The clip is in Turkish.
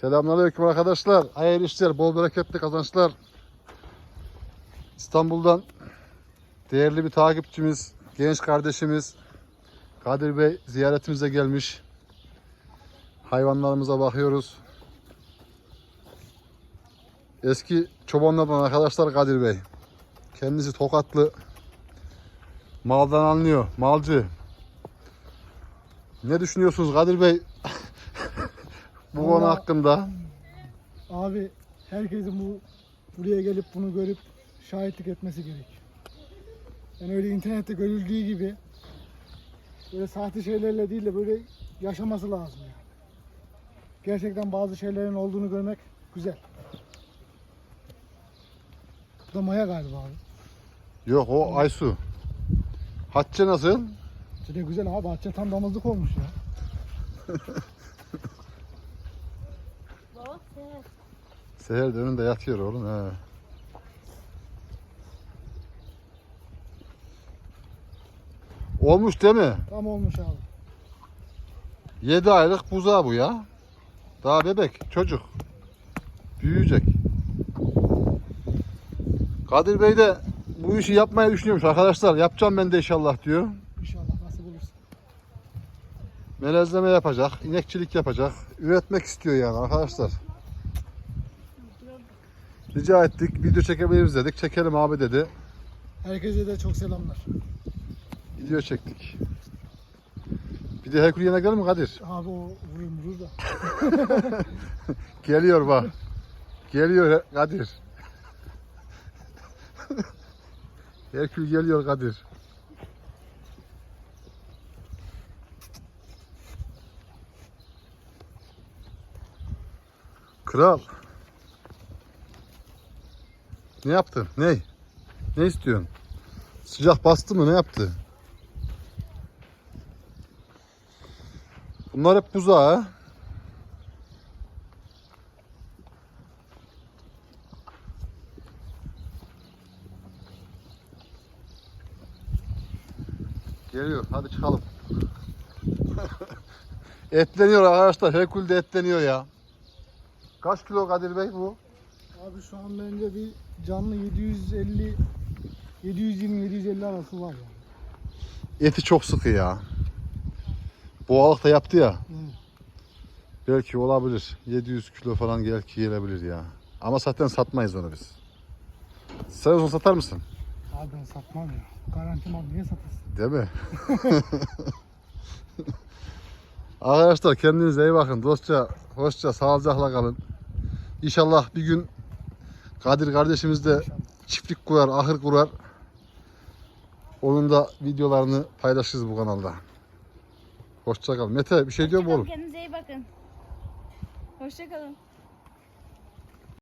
Selamünaleyküm arkadaşlar. Hayırlı işler, bol bereketli kazançlar. İstanbul'dan değerli bir takipçimiz, genç kardeşimiz Kadir Bey ziyaretimize gelmiş. Hayvanlarımıza bakıyoruz. Eski çobanlardan arkadaşlar Kadir Bey. Kendisi tokatlı. Maldan anlıyor. Malcı. Ne düşünüyorsunuz Kadir Bey? Bu konu hakkında. Abi herkesin bu buraya gelip bunu görüp şahitlik etmesi gerek. Yani öyle internette görüldüğü gibi böyle sahte şeylerle değil de böyle yaşaması lazım yani. Gerçekten bazı şeylerin olduğunu görmek güzel. Bu da Maya galiba abi. Yok o Aysu. Hatice nasıl? İşte güzel abi. Bahçe tam damızlık olmuş ya. Baba seher. Seher de önünde yatıyor oğlum. He. Olmuş değil mi? Tam olmuş abi. 7 aylık buzağı bu ya. Daha bebek, çocuk. Büyüyecek. Kadir Bey de bu işi yapmayı düşünüyormuş arkadaşlar. Yapacağım ben de inşallah diyor. İnşallah nasip olursa. Melezleme yapacak, inekçilik yapacak. Üretmek istiyor yani arkadaşlar. Rica ettik, video çekebiliriz dedik. Çekelim abi dedi. Herkese de çok selamlar. Video çektik. Bir de Herkül yine gelir mi Kadir? Abi o vurur vurur da. Geliyor bak. Geliyor Kadir. Herkül geliyor Kadir. Kral. Ne yaptın? Ne? Ne istiyorsun? Sıcak bastı mı? Ne yaptı? Bunlar hep buzağı. ha? Geliyor. Hadi çıkalım. etleniyor arkadaşlar. Herkül de etleniyor ya. Kaç kilo Kadir Bey bu? Abi şu an bence bir canlı 750 720-750 arası var yani. Eti çok sıkı ya. Boğalık da yaptı ya. Hı. Belki olabilir. 700 kilo falan belki gelebilir ya. Ama zaten satmayız onu biz. Sen onu satar mısın? Abi ben satmam ya. Garanti mal niye satasın? Değil mi? Arkadaşlar kendinize iyi bakın. Dostça, hoşça, sağlıcakla kalın. İnşallah bir gün Kadir kardeşimiz de çiftlik kurar, ahır kurar. Onun da videolarını paylaşırız bu kanalda. Hoşça kalın. Mete bir şey diyor mu oğlum? Kendinize iyi bakın. Hoşçakalın.